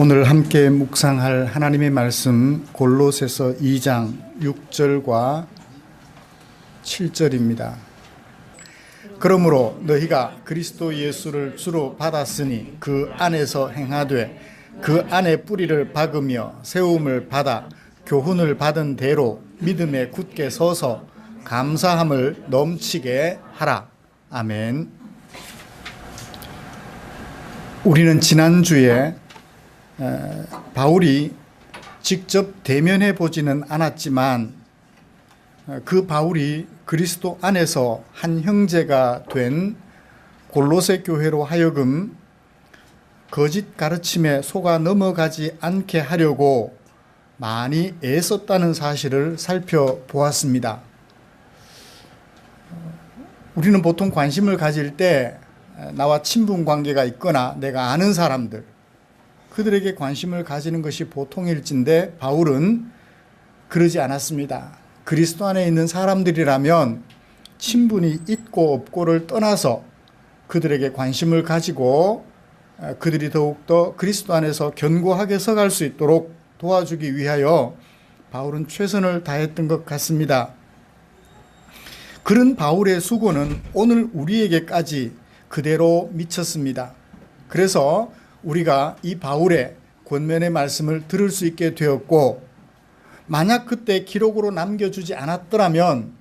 오늘 함께 묵상할 하나님의 말씀 골로새서 2장 6절과 7절입니다. 그러므로 너희가 그리스도 예수를 주로 받았으니 그 안에서 행하되 그 안에 뿌리를 박으며 세움을 받아 교훈을 받은 대로 믿음에 굳게 서서 감사함을 넘치게 하라. 아멘. 우리는 지난주에 에, 바울이 직접 대면해 보지는 않았지만 어, 그 바울이 그리스도 안에서 한 형제가 된 골로새 교회로 하여금 거짓 가르침에 속아 넘어가지 않게 하려고 많이 애썼다는 사실을 살펴보았습니다. 우리는 보통 관심을 가질 때 나와 친분 관계가 있거나 내가 아는 사람들 그들에게 관심을 가지는 것이 보통일진데 바울은 그러지 않았습니다. 그리스도 안에 있는 사람들이라면 친분이 있고 없고를 떠나서 그들에게 관심을 가지고 그들이 더욱더 그리스도 안에서 견고하게 서갈 수 있도록 도와주기 위하여 바울은 최선을 다했던 것 같습니다. 그런 바울의 수고는 오늘 우리에게까지 그대로 미쳤습니다. 그래서 우리가 이 바울의 권면의 말씀을 들을 수 있게 되었고, 만약 그때 기록으로 남겨주지 않았더라면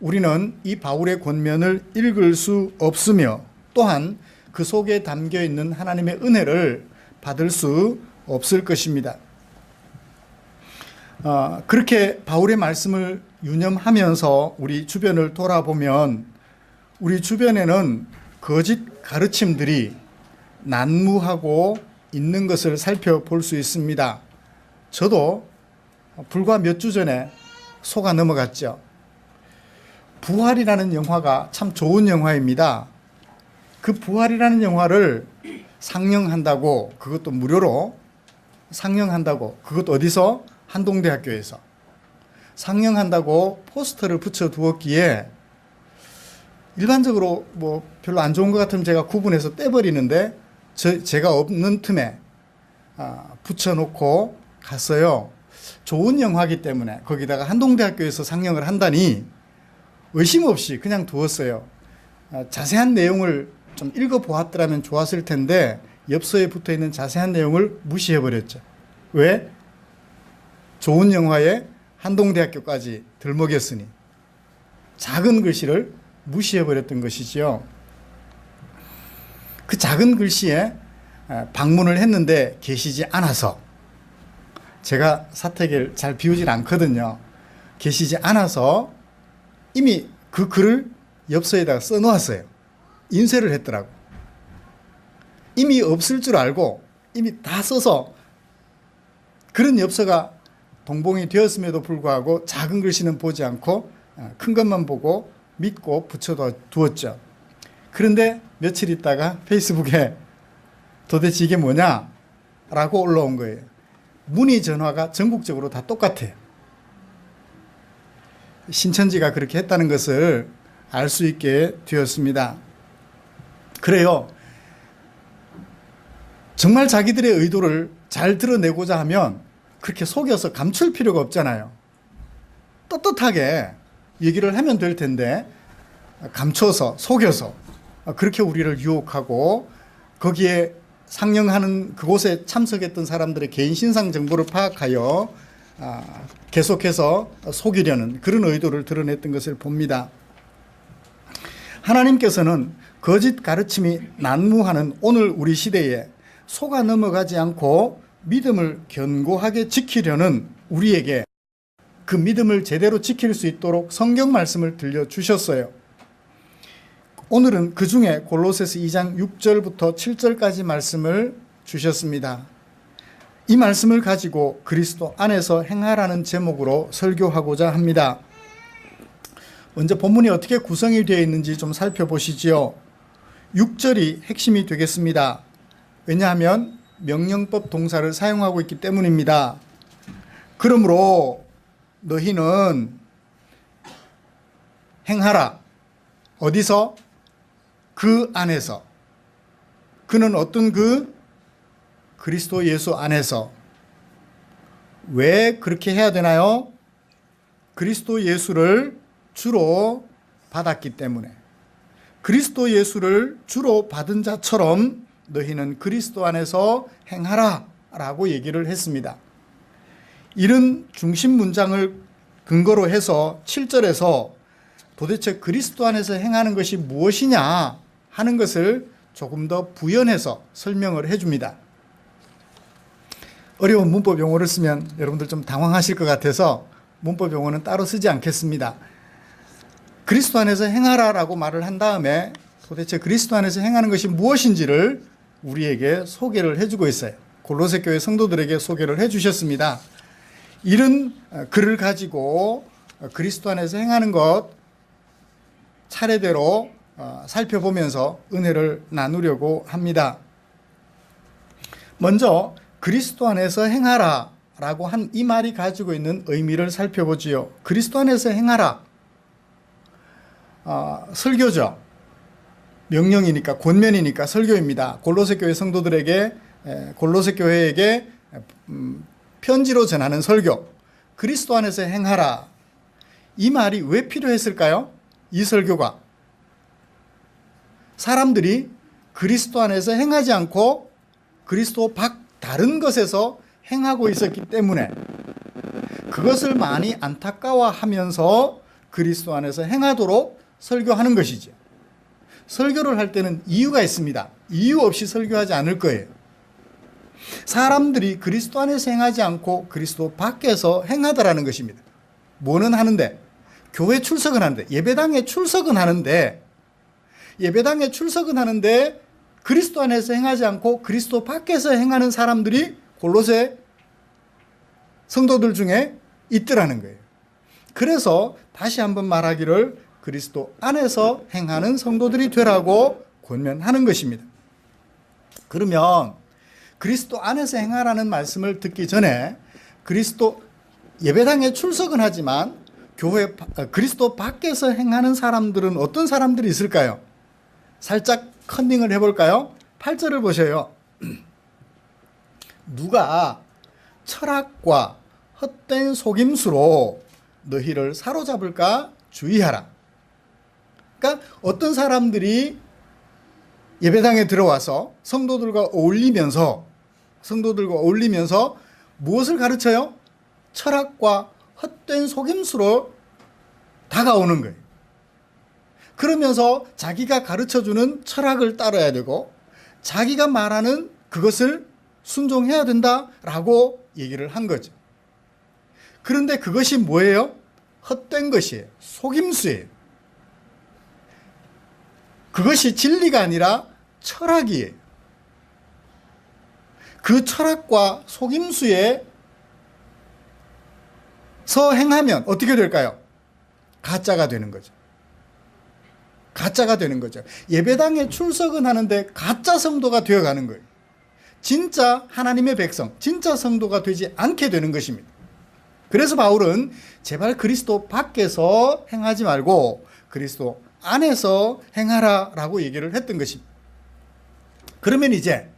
우리는 이 바울의 권면을 읽을 수 없으며 또한 그 속에 담겨 있는 하나님의 은혜를 받을 수 없을 것입니다. 어, 그렇게 바울의 말씀을 유념하면서 우리 주변을 돌아보면 우리 주변에는 거짓 가르침들이 난무하고 있는 것을 살펴볼 수 있습니다. 저도 불과 몇 주 전에 속아 넘어갔죠. 부활이라는 영화가 참 좋은 영화입니다. 그 부활이라는 영화를 상영한다고 그것도 무료로 상영한다고 그것 어디서 한동대학교에서 상영한다고 포스터를 붙여 두었기에 일반적으로 뭐 별로 안 좋은 것 같으면 제가 구분해서 떼버리는데 저, 제가 없는 틈에 아, 붙여놓고 갔어요. 좋은 영화기 때문에 거기다가 한동대학교에서 상영을 한다니 의심 없이 그냥 두었어요. 아, 자세한 내용을 좀 읽어보았더라면 좋았을 텐데 엽서에 붙어 있는 자세한 내용을 무시해버렸죠. 왜? 좋은 영화에 한동대학교까지 들먹였으니 작은 글씨를 무시해버렸던 것이지요. 그 작은 글씨에 방문을 했는데 계시지 않아서 제가 사택을 잘 비우질 않거든요. 계시지 않아서 이미 그 글을 엽서에다가 써놓았어요. 인쇄를 했더라고. 이미 없을 줄 알고 이미 다 써서 그런 엽서가 동봉이 되었음에도 불구하고 작은 글씨는 보지 않고 큰 것만 보고 믿고 붙여두었죠. 그런데 며칠 있다가 페이스북에 도대체 이게 뭐냐? 라고 올라온 거예요. 문의 전화가 전국적으로 다 똑같아요. 신천지가 그렇게 했다는 것을 알 수 있게 되었습니다. 그래요. 정말 자기들의 의도를 잘 드러내고자 하면 그렇게 속여서 감출 필요가 없잖아요. 떳떳하게 얘기를 하면 될 텐데 감춰서 속여서 그렇게 우리를 유혹하고 거기에 상영하는 그곳에 참석했던 사람들의 개인 신상 정보를 파악하여 아, 계속해서 속이려는 그런 의도를 드러냈던 것을 봅니다. 하나님께서는 거짓 가르침이 난무하는 오늘 우리 시대에 속아 넘어가지 않고 믿음을 견고하게 지키려는 우리에게 그 믿음을 제대로 지킬 수 있도록 성경 말씀을 들려주셨어요. 오늘은 그 중에 골로새서 2장 6절부터 7절까지 말씀을 주셨습니다. 이 말씀을 가지고 그리스도 안에서 행하라는 제목으로 설교하고자 합니다. 먼저 본문이 어떻게 구성이 되어 있는지 좀 살펴보시지요. 6절이 핵심이 되겠습니다. 왜냐하면 명령법 동사를 사용하고 있기 때문입니다. 그러므로 너희는 행하라. 어디서? 그 안에서. 그는 어떤 그 그리스도 예수 안에서 왜 그렇게 해야 되나요? 그리스도 예수를 주로 받았기 때문에 그리스도 예수를 주로 받은 자처럼 너희는 그리스도 안에서 행하라 라고 얘기를 했습니다. 이런 중심 문장을 근거로 해서 7절에서 도대체 그리스도 안에서 행하는 것이 무엇이냐 하는 것을 조금 더 부연해서 설명을 해줍니다. 어려운 문법 용어를 쓰면 여러분들 좀 당황하실 것 같아서 문법 용어는 따로 쓰지 않겠습니다. 그리스도 안에서 행하라라고 말을 한 다음에 도대체 그리스도 안에서 행하는 것이 무엇인지를 우리에게 소개를 해주고 있어요. 골로새 교회 성도들에게 소개를 해주셨습니다. 이런 글을 가지고 그리스도 안에서 행하는 것 차례대로 어, 살펴보면서 은혜를 나누려고 합니다. 먼저 그리스도 안에서 행하라 라고 한 이 말이 가지고 있는 의미를 살펴보지요. 그리스도 안에서 행하라. 어, 설교죠. 명령이니까 권면이니까 설교입니다. 골로새 교회 성도들에게 골로새 교회에게 음, 편지로 전하는 설교. 그리스도 안에서 행하라. 이 말이 왜 필요했을까요? 이 설교가 사람들이 그리스도 안에서 행하지 않고 그리스도 밖 다른 것에서 행하고 있었기 때문에 그것을 많이 안타까워하면서 그리스도 안에서 행하도록 설교하는 것이죠. 설교를 할 때는 이유가 있습니다. 이유 없이 설교하지 않을 거예요. 사람들이 그리스도 안에서 행하지 않고 그리스도 밖에서 행하더라는 것입니다. 뭐는 하는데 교회 출석은 하는데 예배당에 출석은 하는데 예배당에 출석은 하는데 그리스도 안에서 행하지 않고 그리스도 밖에서 행하는 사람들이 골로새 성도들 중에 있더라는 거예요. 그래서 다시 한번 말하기를 그리스도 안에서 행하는 성도들이 되라고 권면하는 것입니다. 그러면 그리스도 안에서 행하라는 말씀을 듣기 전에 그리스도 예배당에 출석은 하지만 교회 어, 그리스도 밖에서 행하는 사람들은 어떤 사람들이 있을까요? 살짝 컨닝을 해볼까요? 8절을 보셔요. 누가 철학과 헛된 속임수로 너희를 사로잡을까 주의하라. 그러니까 어떤 사람들이 예배당에 들어와서 성도들과 어울리면서 성도들과 어울리면서 무엇을 가르쳐요? 철학과 헛된 속임수로 다가오는 거예요. 그러면서 자기가 가르쳐 주는 철학을 따라야 되고 자기가 말하는 그것을 순종해야 된다라고 얘기를 한 거죠. 그런데 그것이 뭐예요? 헛된 것이에요. 속임수예요. 그것이 진리가 아니라 철학이에요. 그 철학과 속임수에 서 행하면 어떻게 될까요? 가짜가 되는 거죠. 가짜가 되는 거죠. 예배당에 출석은 하는데 가짜 성도가 되어가는 거예요. 진짜 하나님의 백성, 진짜 성도가 되지 않게 되는 것입니다. 그래서 바울은 제발 그리스도 밖에서 행하지 말고 그리스도 안에서 행하라 라고 얘기를 했던 것입니다. 그러면 이제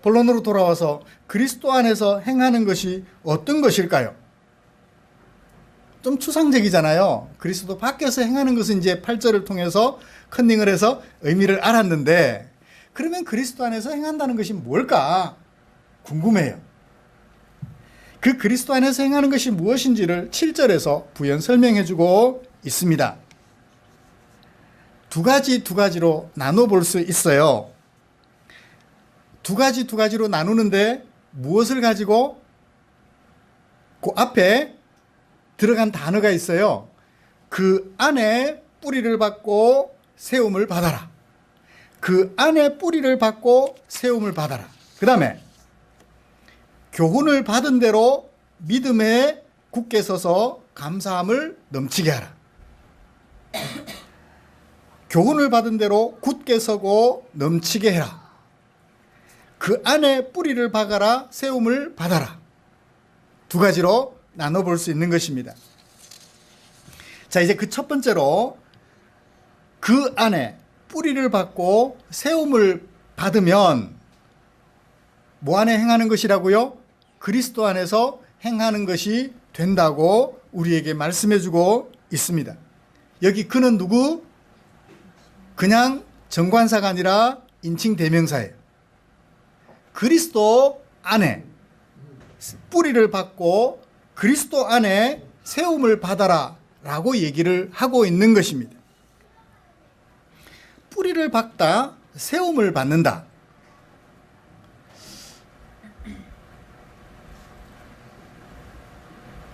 본론으로 돌아와서 그리스도 안에서 행하는 것이 어떤 것일까요? 좀 추상적이잖아요. 그리스도 밖에서 행하는 것은 이제 8절을 통해서 컨닝을 해서 의미를 알았는데 그러면 그리스도 안에서 행한다는 것이 뭘까? 궁금해요. 그 그리스도 안에서 행하는 것이 무엇인지를 7절에서 부연 설명해 주고 있습니다. 두 가지 두 가지로 나눠 볼 수 있어요. 두 가지 두 가지로 나누는데 무엇을 가지고 그 앞에 들어간 단어가 있어요. 그 안에 뿌리를 받고 세움을 받아라. 그 안에 뿌리를 받고 세움을 받아라. 그 다음에 교훈을 받은 대로 믿음에 굳게 서서 감사함을 넘치게 하라. 교훈을 받은 대로 굳게 서고 넘치게 해라. 그 안에 뿌리를 박아라, 세움을 받아라. 두 가지로 나눠볼 수 있는 것입니다. 자, 이제 그 첫 번째로 그 안에 뿌리를 받고 세움을 받으면 뭐 안에 행하는 것이라고요? 그리스도 안에서 행하는 것이 된다고 우리에게 말씀해 주고 있습니다. 여기 그는 누구? 그냥 정관사가 아니라 인칭 대명사예요. 그리스도 안에 뿌리를 받고 그리스도 안에 세움을 받아라 라고 얘기를 하고 있는 것입니다. 뿌리를 박다, 세움을 받는다.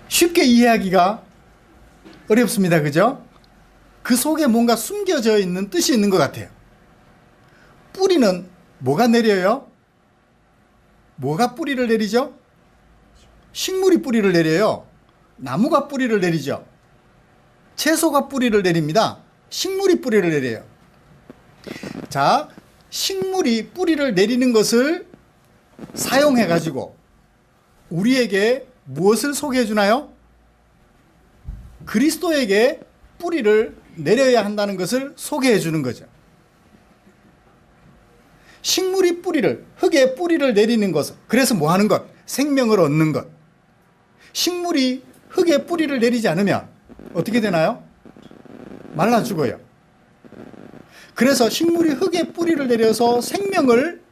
쉽게 이해하기가 어렵습니다. 그죠? 그 속에 뭔가 숨겨져 있는 뜻이 있는 것 같아요. 뿌리는 뭐가 내려요? 뭐가 뿌리를 내리죠? 식물이 뿌리를 내려요. 나무가 뿌리를 내리죠. 채소가 뿌리를 내립니다. 식물이 뿌리를 내려요. 자, 식물이 뿌리를 내리는 것을 사용해 가지고 우리에게 무엇을 소개해 주나요? 그리스도에게 뿌리를 내려야 한다는 것을 소개해 주는 거죠. 식물이 뿌리를, 흙에 뿌리를 내리는 것. 그래서 뭐 하는 것? 생명을 얻는 것. 식물이 흙에 뿌리를 내리지 않으면 어떻게 되나요? 말라 죽어요. 그래서 식물이 흙에 뿌리를 내려서 생명을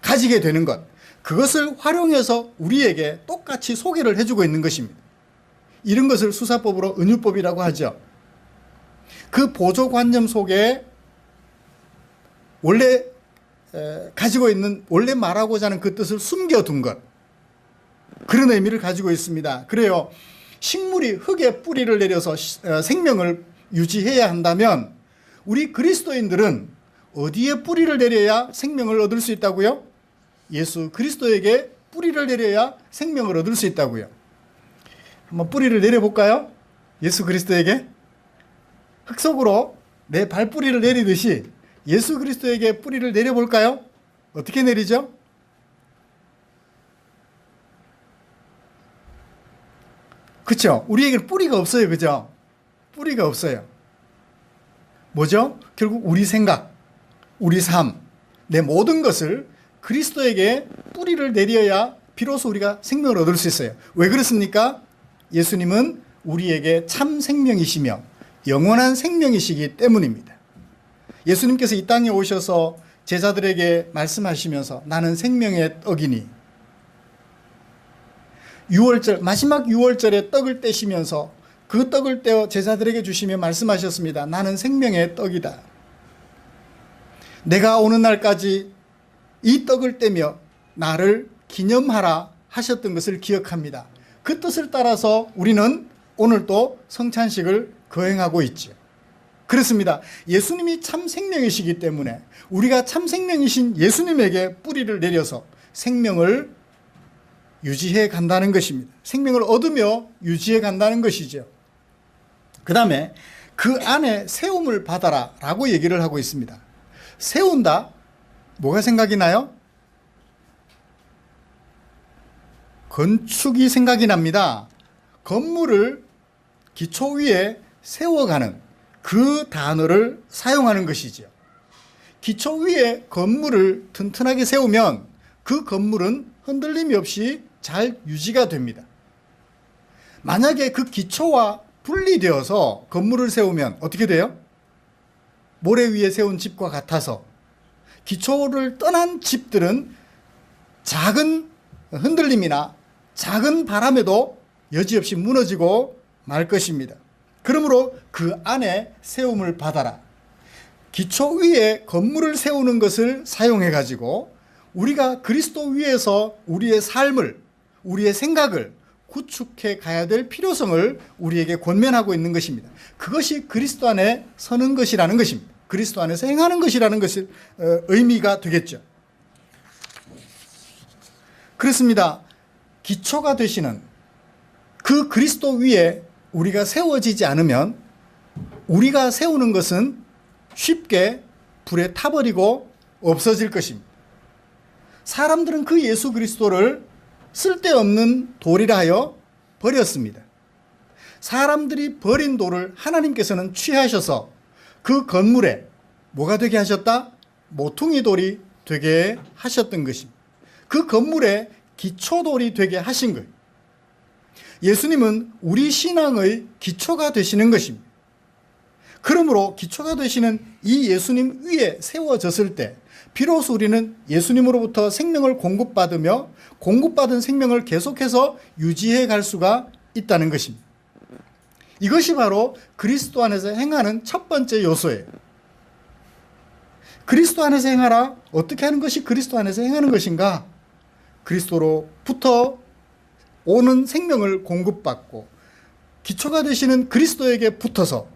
가지게 되는 것. 그것을 활용해서 우리에게 똑같이 소개를 해주고 있는 것입니다. 이런 것을 수사법으로 은유법이라고 하죠. 그 보조관념 속에 원래 가지고 있는 원래 말하고자 하는 그 뜻을 숨겨둔 것 그런 의미를 가지고 있습니다. 그래요. 식물이 흙에 뿌리를 내려서 생명을 유지해야 한다면 우리 그리스도인들은 어디에 뿌리를 내려야 생명을 얻을 수 있다고요? 예수 그리스도에게 뿌리를 내려야 생명을 얻을 수 있다고요. 한번 뿌리를 내려볼까요? 예수 그리스도에게 흙 속으로 내 발뿌리를 내리듯이 예수 그리스도에게 뿌리를 내려볼까요? 어떻게 내리죠? 그렇죠? 우리에게는 뿌리가 없어요. 그죠? 뿌리가 없어요. 뭐죠? 결국 우리 생각, 우리 삶, 내 모든 것을 그리스도에게 뿌리를 내려야 비로소 우리가 생명을 얻을 수 있어요. 왜 그렇습니까? 예수님은 우리에게 참 생명이시며 영원한 생명이시기 때문입니다. 예수님께서 이 땅에 오셔서 제자들에게 말씀하시면서 나는 생명의 떡이니 6월절 마지막 6월절에 떡을 떼시면서 그 떡을 떼어 제자들에게 주시며 말씀하셨습니다. 나는 생명의 떡이다. 내가 오는 날까지 이 떡을 떼며 나를 기념하라 하셨던 것을 기억합니다. 그 뜻을 따라서 우리는 오늘도 성찬식을 거행하고 있죠. 그렇습니다. 예수님이 참 생명이시기 때문에 우리가 참 생명이신 예수님에게 뿌리를 내려서 생명을 유지해 간다는 것입니다. 생명을 얻으며 유지해 간다는 것이죠. 그 다음에 그 안에 세움을 받아라 라고 얘기를 하고 있습니다. 세운다? 뭐가 생각이 나요? 건축이 생각이 납니다. 건물을 기초 위에 세워가는 그 단어를 사용하는 것이죠. 기초 위에 건물을 튼튼하게 세우면 그 건물은 흔들림이 없이 잘 유지가 됩니다. 만약에 그 기초와 분리되어서 건물을 세우면 어떻게 돼요? 모래 위에 세운 집과 같아서 기초를 떠난 집들은 작은 흔들림이나 작은 바람에도 여지없이 무너지고 말 것입니다. 그러므로 그 안에 세움을 받아라. 기초 위에 건물을 세우는 것을 사용해 가지고 우리가 그리스도 위에서 우리의 삶을 우리의 생각을 구축해 가야 될 필요성을 우리에게 권면하고 있는 것입니다. 그것이 그리스도 안에 서는 것이라는 것입니다. 그리스도 안에서 행하는 것이라는 것이 어, 의미가 되겠죠. 그렇습니다. 기초가 되시는 그 그리스도 위에 우리가 세워지지 않으면 우리가 세우는 것은 쉽게 불에 타버리고 없어질 것입니다. 사람들은 그 예수 그리스도를 쓸데없는 돌이라 하여 버렸습니다. 사람들이 버린 돌을 하나님께서는 취하셔서 그 건물에 뭐가 되게 하셨다? 모퉁이 돌이 되게 하셨던 것입니다. 그 건물의 기초돌이 되게 하신 거예요. 예수님은 우리 신앙의 기초가 되시는 것입니다. 그러므로 기초가 되시는 이 예수님 위에 세워졌을 때 비로소 우리는 예수님으로부터 생명을 공급받으며 공급받은 생명을 계속해서 유지해 갈 수가 있다는 것입니다. 이것이 바로 그리스도 안에서 행하는 첫 번째 요소예요. 그리스도 안에서 행하라. 어떻게 하는 것이 그리스도 안에서 행하는 것인가? 그리스도로부터 오는 생명을 공급받고 기초가 되시는 그리스도에게 붙어서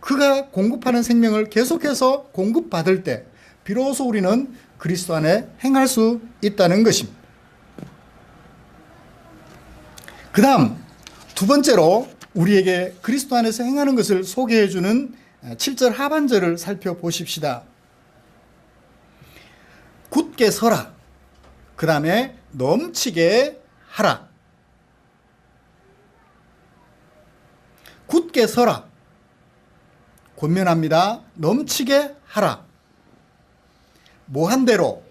그가 공급하는 생명을 계속해서 공급받을 때 비로소 우리는 그리스도 안에 행할 수 있다는 것입니다. 그 다음 두 번째로 우리에게 그리스도 안에서 행하는 것을 소개해 주는 7절 하반절을 살펴보십시다. 굳게 서라. 그 다음에 넘치게 하라. 굳게 서라. 권면합니다. 넘치게 하라. 뭐한 대로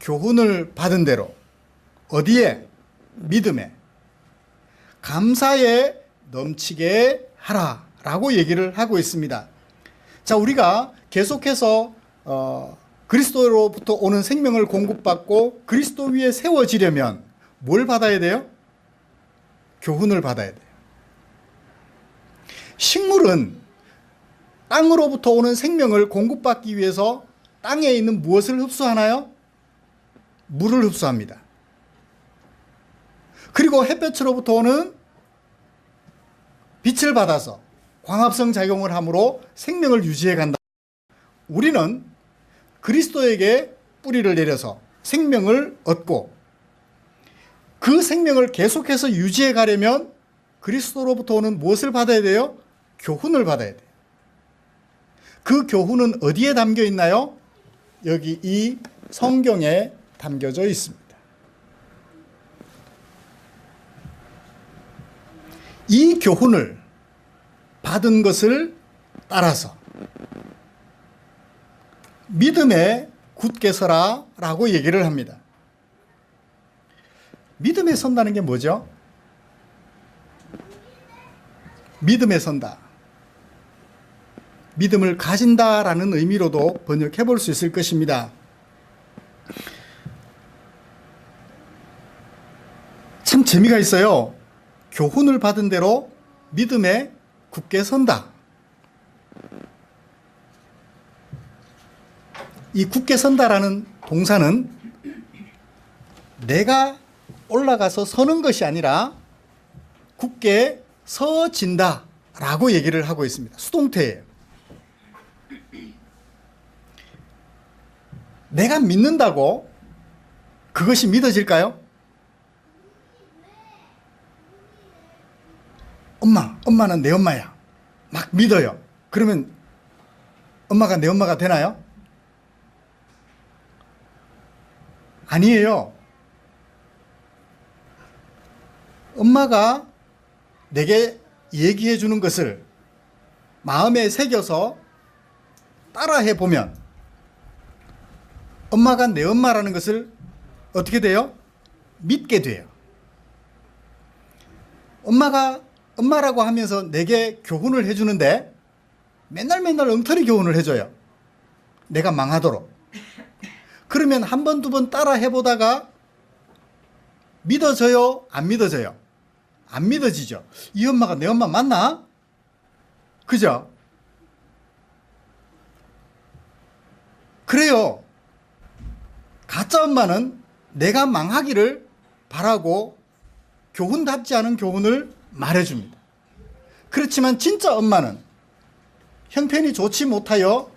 교훈을 받은 대로 어디에 믿음에 감사에 넘치게 하라라고 얘기를 하고 있습니다. 자, 우리가 계속해서 어, 그리스도로부터 오는 생명을 공급받고 그리스도 위에 세워지려면 뭘 받아야 돼요? 교훈을 받아야 돼요. 식물은 땅으로부터 오는 생명을 공급받기 위해서 땅에 있는 무엇을 흡수하나요? 물을 흡수합니다. 그리고 햇볕으로부터 오는 빛을 받아서 광합성 작용을 함으로 생명을 유지해 간다. 우리는 그리스도에게 뿌리를 내려서 생명을 얻고 그 생명을 계속해서 유지해 가려면 그리스도로부터 오는 무엇을 받아야 돼요? 교훈을 받아야 돼요. 그 교훈은 어디에 담겨 있나요? 여기 이 성경에 담겨져 있습니다. 이 교훈을 받은 것을 따라서 믿음에 굳게 서라 라고 얘기를 합니다. 믿음에 선다는 게 뭐죠? 믿음에 선다. 믿음을 가진다라는 의미로도 번역해 볼 수 있을 것입니다. 참 재미가 있어요. 교훈을 받은 대로 믿음에 굳게 선다. 이 굳게 선다라는 동사는 내가 올라가서 서는 것이 아니라 굳게 서진다 라고 얘기를 하고 있습니다. 수동태예요. 내가 믿는다고 그것이 믿어질까요? 엄마, 엄마는 내 엄마야. 막 믿어요. 그러면 엄마가 내 엄마가 되나요? 아니에요. 엄마가 내게 얘기해 주는 것을 마음에 새겨서 따라해 보면 엄마가 내 엄마라는 것을 어떻게 돼요? 믿게 돼요. 엄마가 엄마라고 하면서 내게 교훈을 해주는데 맨날 맨날 엉터리 교훈을 해줘요. 내가 망하도록. 그러면 한 번, 두 번 따라 해보다가 믿어져요? 안 믿어져요? 안 믿어지죠? 이 엄마가 내 엄마 맞나? 그죠? 그래요. 가짜 엄마는 내가 망하기를 바라고 교훈답지 않은 교훈을 말해줍니다. 그렇지만 진짜 엄마는 형편이 좋지 못하여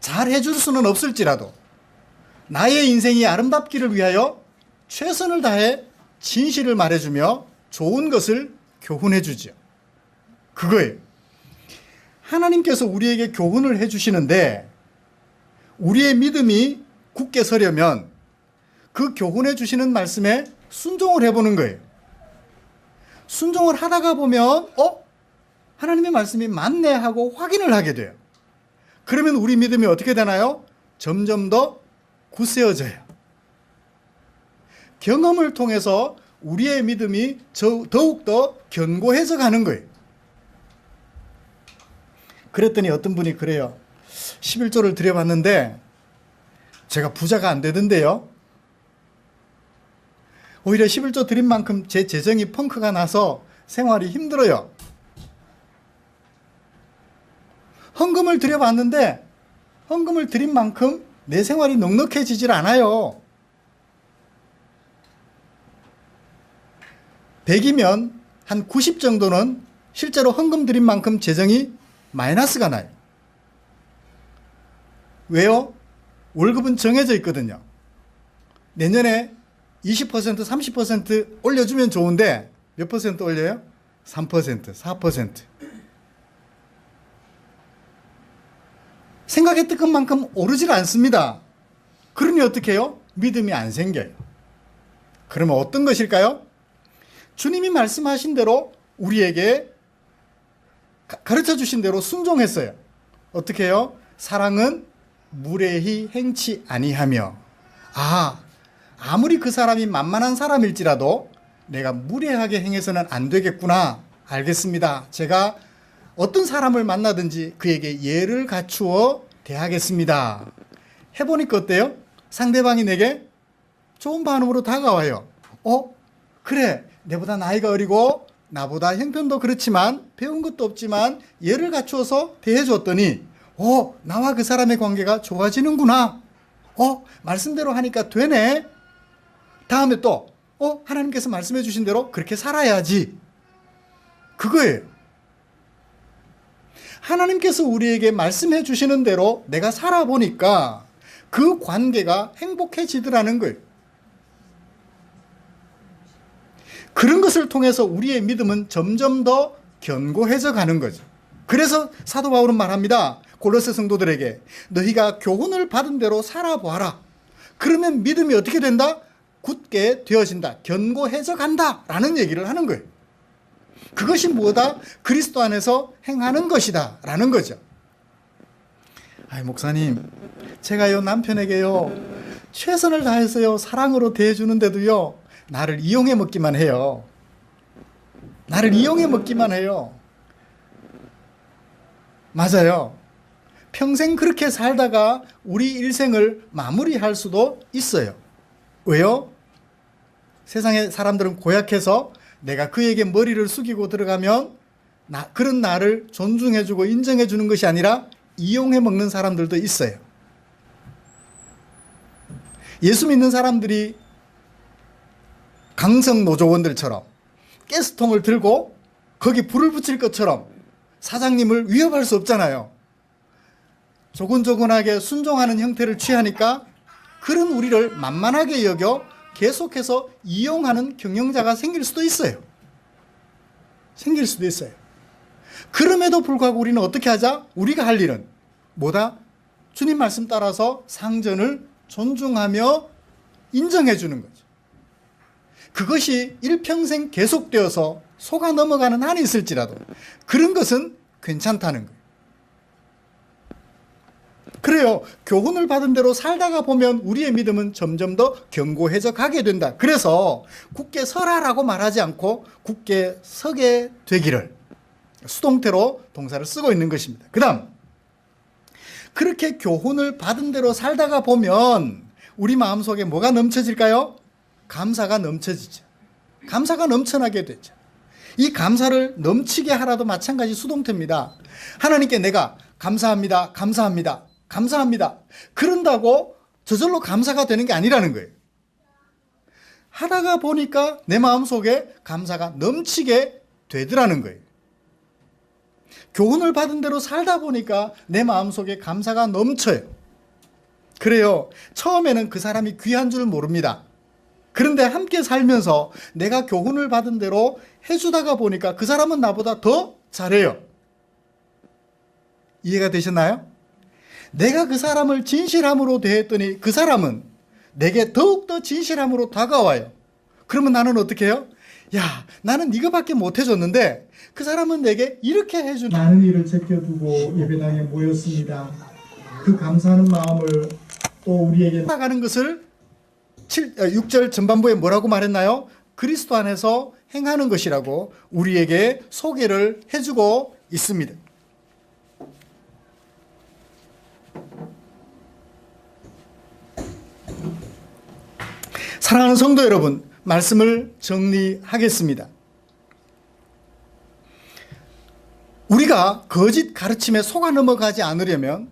잘 해줄 수는 없을지라도 나의 인생이 아름답기를 위하여 최선을 다해 진실을 말해주며 좋은 것을 교훈해 주죠. 그거예요. 하나님께서 우리에게 교훈을 해 주시는데 우리의 믿음이 굳게 서려면 그 교훈해 주시는 말씀에 순종을 해보는 거예요. 순종을 하다가 보면, 어? 하나님의 말씀이 맞네 하고 확인을 하게 돼요. 그러면 우리 믿음이 어떻게 되나요? 점점 더 굳세어져요. 경험을 통해서 우리의 믿음이 저- 더욱더 견고해져 가는 거예요. 그랬더니 어떤 분이 그래요. 11조를 드려봤는데 제가 부자가 안 되던데요. 오히려 11조 드린 만큼 제 재정이 펑크가 나서 생활이 힘들어요. 헌금을 드려봤는데 헌금을 드린 만큼 내 생활이 넉넉해지질 않아요. 100이면 한 90 정도는 실제로 헌금 드린 만큼 재정이 마이너스가 나요. 왜요? 월급은 정해져 있거든요. 내년에 20% 30% 올려주면 좋은데 몇 퍼센트 올려요? 3% 4% 생각했던 것만큼 오르질 않습니다. 그러니 어떻게 해요? 믿음이 안 생겨요. 그러면 어떤 것일까요? 주님이 말씀하신 대로 우리에게 가- 가르쳐 주신 대로 순종했어요. 어떻게 해요? 사랑은 무례히 행치 아니하며 아 아무리 그 사람이 만만한 사람일지라도 내가 무례하게 행해서는 안 되겠구나 알겠습니다. 제가 어떤 사람을 만나든지 그에게 예를 갖추어 대하겠습니다. 해보니까 어때요? 상대방이 내게 좋은 반응으로 다가와요. 어? 그래. 내보다 나이가 어리고 나보다 형편도 그렇지만 배운 것도 없지만 예를 갖추어서 대해줬더니 어, 나와 그 사람의 관계가 좋아지는구나. 어, 말씀대로 하니까 되네. 다음에 또 어, 하나님께서 말씀해 주신 대로 그렇게 살아야지. 그거예요. 하나님께서 우리에게 말씀해 주시는 대로 내가 살아보니까 그 관계가 행복해지더라는 거예요. 그런 것을 통해서 우리의 믿음은 점점 더 견고해져 가는 거죠. 그래서 사도 바울은 말합니다. 골로새 성도들에게 너희가 교훈을 받은 대로 살아보아라. 그러면 믿음이 어떻게 된다? 굳게 되어진다. 견고해져 간다. 라는 얘기를 하는 거예요. 그것이 뭐다? 그리스도 안에서 행하는 것이다. 라는 거죠. 아이, 목사님, 제가요, 남편에게요, 최선을 다해서요, 사랑으로 대해주는데도요, 나를 이용해 먹기만 해요. 나를 이용해 먹기만 해요. 맞아요. 평생 그렇게 살다가 우리 일생을 마무리할 수도 있어요. 왜요? 세상의 사람들은 고약해서 내가 그에게 머리를 숙이고 들어가면 나, 그런 나를 존중해주고 인정해주는 것이 아니라 이용해 먹는 사람들도 있어요. 예수 믿는 사람들이 강성 노조원들처럼 가스통을 들고 거기 불을 붙일 것처럼 사장님을 위협할 수 없잖아요. 조곤조곤하게 순종하는 형태를 취하니까 그런 우리를 만만하게 여겨 계속해서 이용하는 경영자가 생길 수도 있어요. 생길 수도 있어요. 그럼에도 불구하고 우리는 어떻게 하자? 우리가 할 일은 뭐다? 주님 말씀 따라서 상전을 존중하며 인정해 주는 거죠. 그것이 일평생 계속되어서 속아 넘어가는 한이 있을지라도 그런 것은 괜찮다는 거예요. 그래요. 교훈을 받은 대로 살다가 보면 우리의 믿음은 점점 더 견고해져 가게 된다. 그래서 굳게 서라라고 말하지 않고 굳게 서게 되기를 수동태로 동사를 쓰고 있는 것입니다. 그 다음, 그렇게 교훈을 받은 대로 살다가 보면 우리 마음속에 뭐가 넘쳐질까요? 감사가 넘쳐지죠. 감사가 넘쳐나게 되죠. 이 감사를 넘치게 하라도 마찬가지 수동태입니다. 하나님께 내가 감사합니다. 감사합니다. 감사합니다. 그런다고 저절로 감사가 되는 게 아니라는 거예요. 하다가 보니까 내 마음속에 감사가 넘치게 되더라는 거예요. 교훈을 받은 대로 살다 보니까 내 마음속에 감사가 넘쳐요. 그래요. 처음에는 그 사람이 귀한 줄 모릅니다. 그런데 함께 살면서 내가 교훈을 받은 대로 해주다가 보니까 그 사람은 나보다 더 잘해요. 이해가 되셨나요? 내가 그 사람을 진실함으로 대했더니 그 사람은 내게 더욱더 진실함으로 다가와요. 그러면 나는 어떻게 해요? 야, 나는 이거밖에 못 해줬는데 그 사람은 내게 이렇게 해주는 많은 일을 제껴두고 예배당에 모였습니다. 그 감사하는 마음을 또 우리에게 나가는 것을 7, 6절 전반부에 뭐라고 말했나요? 그리스도 안에서 행하는 것이라고 우리에게 소개를 해주고 있습니다. 사랑하는 성도 여러분, 말씀을 정리하겠습니다. 우리가 거짓 가르침에 속아 넘어가지 않으려면